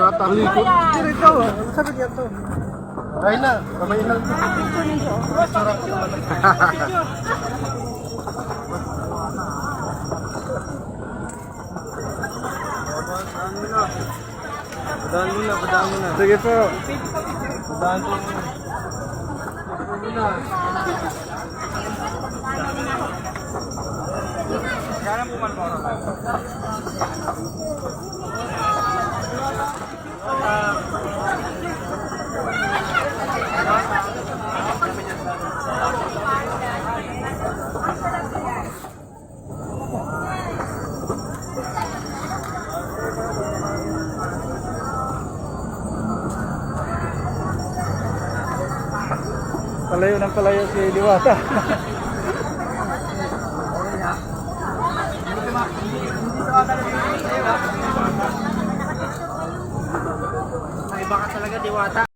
yan. Dito, sabi niya to. Ay na, kamay na. Picture ninyo. Padaan mo na, padaan mo na. Sige po. Padaan mo na. Palayo ng palayo si Diwata. Iba ka talaga, diwata.